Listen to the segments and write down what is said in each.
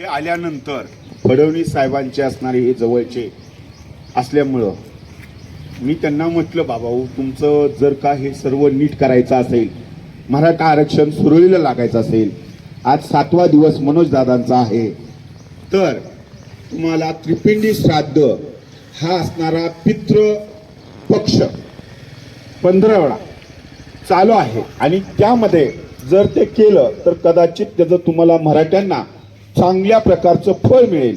हे आल्यानंतर फडणवीस साहेबांचे असणारे हे जवळचे असल्यामुळं मी त्यांना म्हटलं बाबाऊ हो, तुमचं जर का हे सर्व नीट करायचं असेल मराठा आरक्षण सुरळीला लागायचं असेल आज सातवा दिवस मनोज दादांचा आहे तर तुम्हाला त्रिपिंडी श्राद्ध हा असणारा पितृ पक्ष पंधरावडा चालू आहे. आणि त्यामध्ये जर ते केलं तर कदाचित त्याचं तुम्हाला मराठ्यांना चांगल्या प्रकारचं फळ मिळेल.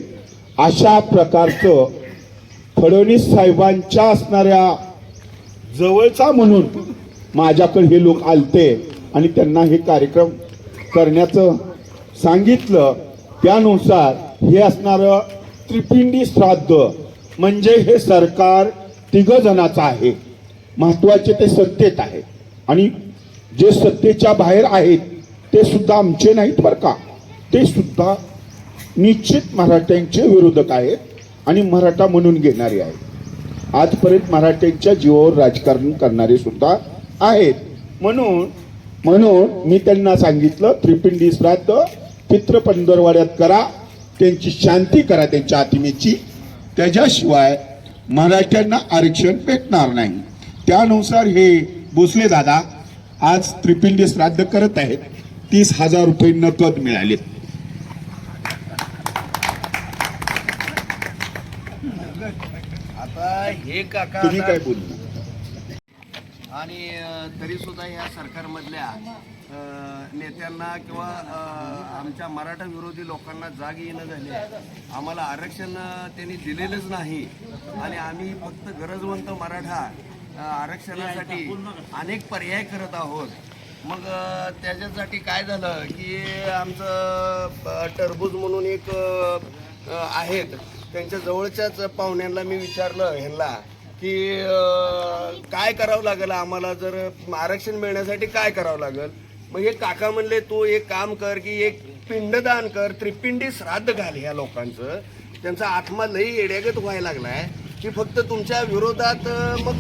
अशा प्रकारचं फडणवीस साहेबांच्या असणाऱ्या जवळचा म्हणून माझ्याकडे हे लोक आलते आणि त्यांना हे कार्यक्रम करण्याचं सांगितलं. त्यानुसार हे असणारं त्रिपिंडी श्राद्ध म्हणजे हे सरकार तिघजणाचं आहे. महत्त्वाचे ते सत्तेत आहे. आणि जे सत्तेच्या बाहेर आहेत ते सुद्धा आमचे नाहीत बरं का? ते सुद्धा निश्चित मराठ्यांचे विरोधक आहेत आणि मराठा म्हणून घेणारे आहेत. आजपर्यंत मराठ्यांच्या जीवावर राजकारण करणारे सुद्धा आहेत. म्हणून म्हणून मी त्यांना सांगितलं त्रिपिंडी श्राद्ध पित्र पंधरवाड्यात करा त्यांची शांती करा त्यांच्या आत्मेची. त्याच्याशिवाय मराठ्यांना आरक्षण भेटणार नाही. त्यानुसार हे भोसले दादा आज त्रिपिंडी श्राद्ध करत आहेत. तीस हजार रुपये नकद मिळाले आता हे काका तुम्ही काय आणि तरी सुद्धा या सरकारमधल्या नेत्यांना किंवा आमच्या मराठा विरोधी लोकांना जाग येणं झाली आम्हाला आरक्षण त्यांनी दिलेलंच नाही. आणि आम्ही फक्त गरजवंत मराठा आरक्षणासाठी अनेक पर्याय करत आहोत. मग त्याच्यासाठी काय झालं की आमचं टरबूज म्हणून एक आहेत. त्यांच्या जवळच्याच पाहुण्यांना मी विचारलं ह्यांना की काय करावं लागेल आम्हाला? जर आरक्षण मिळण्यासाठी काय करावं लागेल? मग हे काका म्हणले तू एक काम कर की एक पिंडदान कर त्रिपिंडी श्राद्ध घाल ह्या लोकांचं. त्यांचा आत्मा लई येड्यागत व्हायला लागलाय की फक्त तुमच्या विरोधात मग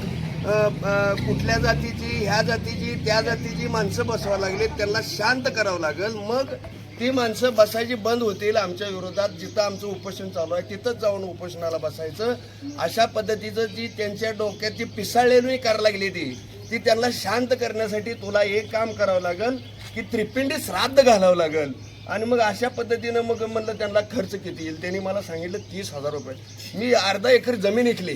कुठल्या जातीची ह्या जातीची त्या जातीची माणसं बसवा लागले त्यांना शांत करावं लागेल. मग ती माणसं बसायची बंद होतील आमच्या विरोधात जिथं आमचं उपोषण चालू आहे तिथंच जाऊन उपोषणाला बसायचं. अशा पद्धतीचं जी त्यांच्या डोक्यात जी पिसाळलेली करायला लागली ती ती त्यांना शांत करण्यासाठी तुला एक काम करावं लागेल की त्रिपिंडी श्राद्ध घालावं लागेल. आणि मग अशा पद्धतीनं मग म्हणलं त्यांना खर्च किती येईल? त्यांनी मला सांगितलं तीस हजार रुपये. मी अर्धा एकर जमीन इकली.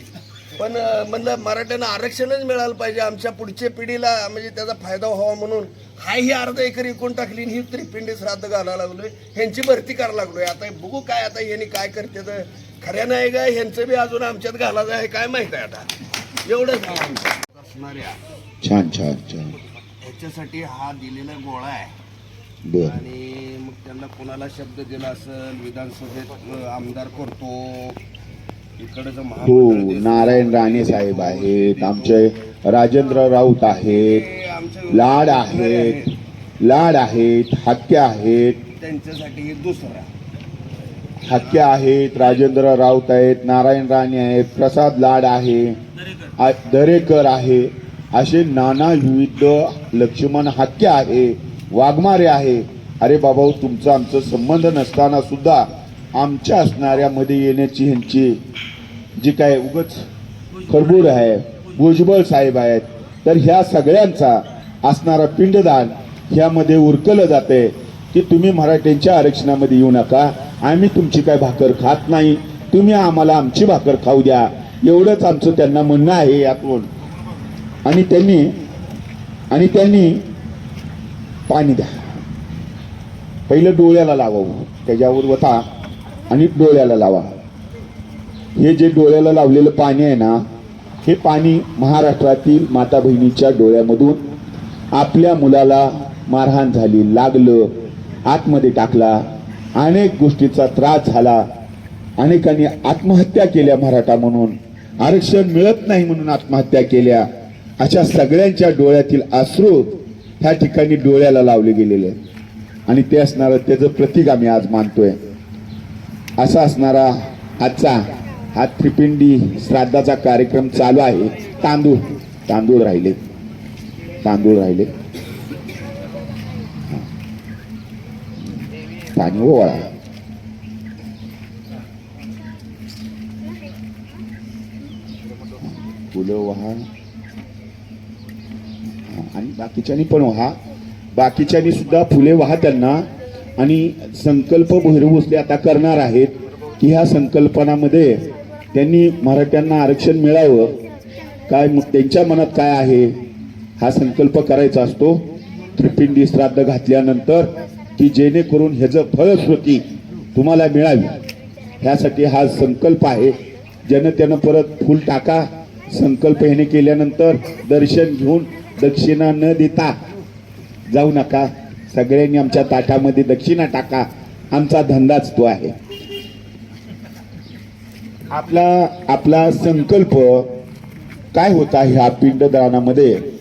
पण म्हणलं मराठ्यांना आरक्षणच मिळालं पाहिजे. आमच्या पुढच्या पिढीला म्हणजे त्याचा फायदा व्हावा म्हणून हा ही अर्धा एकर विकून टाकली आणि ही त्रिपिंडी श्राद्ध घालायला लागलोय. ह्यांची भरती करायला लागलोय. आता बघू काय आता यांनी काय करते तर. खऱ्या नाही का ह्यांचं बी अजून आमच्यात घालायचं आहे काय माहीत आहे आता. एवढंच. असणाऱ्या छान छान छान. ह्याच्यासाठी हा दिलेला गोळा आहे. आणि मग त्यांना कोणाला शब्द दिला असेल विधानसभेत आमदार करतो हो. नारायण राणे साहेब आहेत आमचे राजेंद्र राऊत आहेत हे लाड आहेत लाड आहेत हत्या आहेत. त्यांच्यासाठी हे दुसरा. हत्या आहेत राजेंद्र राऊत आहेत नारायण राणे आहेत प्रसाद लाड आहे दरेकर आहे. असे नाना विविध लक्ष्मण हत्या आहे वाघमारे आहे. अरे बाबा तुमचा आमचा संबंध नसताना सुद्धा आमच्या असणाऱ्यामध्ये येण्याची ह्यांची जी काय उगच खरबूर आहे भुजबळ साहेब आहेत तर ह्या सगळ्यांचा असणारा पिंडदान ह्यामध्ये उरकलं जाते की तुम्ही मराठ्यांच्या आरक्षणामध्ये येऊ नका. आम्ही तुमची काय भाकर खात नाही. तुम्ही आम्हाला आमची भाकर खाऊ द्या. एवढंच आमचं त्यांना म्हणणं आहे यातून. आणि त्यांनी आणि त्यांनी पाणी द्या. पहिलं डोळ्याला लावावं. त्याच्यावर वता आणि डोळ्याला लावा. हे जे डोळ्याला लावलेलं पाणी आहे ना हे पाणी महाराष्ट्रातील माता बहिणीच्या डोळ्यामधून आपल्या मुलाला मारहाण झाली लागलं आतमध्ये टाकला अनेक गोष्टीचा त्रास झाला. अनेकांनी आत्महत्या केल्या मराठा म्हणून. आरक्षण मिळत नाही म्हणून आत्महत्या केल्या. अशा सगळ्यांच्या डोळ्यातील अश्रू ह्या ठिकाणी डोळ्याला लावले गेलेले आणि ते असणारं त्याचं प्रतीक आम्ही आज मानतोय. असा असणारा आजचा हा त्रिपिंडी श्राद्धाचा कार्यक्रम चालू आहे. तांदूळ तांदूळ राहिले. तांदूळ राहिले. पाणी ओवाळा. फुलं व्हा. आणि बाकीच्यानी पण व्हा. बाकीच्यानी सुद्धा फुले व्हा त्यांना. आणि संकल्प भैरव भोसले आता करणार आहेत की ह्या संकल्पनामध्ये त्यांनी मराठ्यांना आरक्षण मिळावं. काय मग त्यांच्या मनात काय आहे हा संकल्प करायचा असतो. त्रिपिंडी श्राद्ध घातल्यानंतर की जेणेकरून ह्याचं फळश्रुती तुम्हाला मिळावी. ह्यासाठी हा संकल्प आहे. ज्यानं त्यानं परत फुल टाका. संकल्प ह्याने केल्यानंतर दर्शन घेऊन दक्षिणा न देता जाऊ नका. सगळ्यांनी आमच्या ताटामध्ये दक्षिणा टाका. आमचा धंदाच तो आहे. आपला आपला संकल्प काय होता ह्या पिंडदानामध्ये?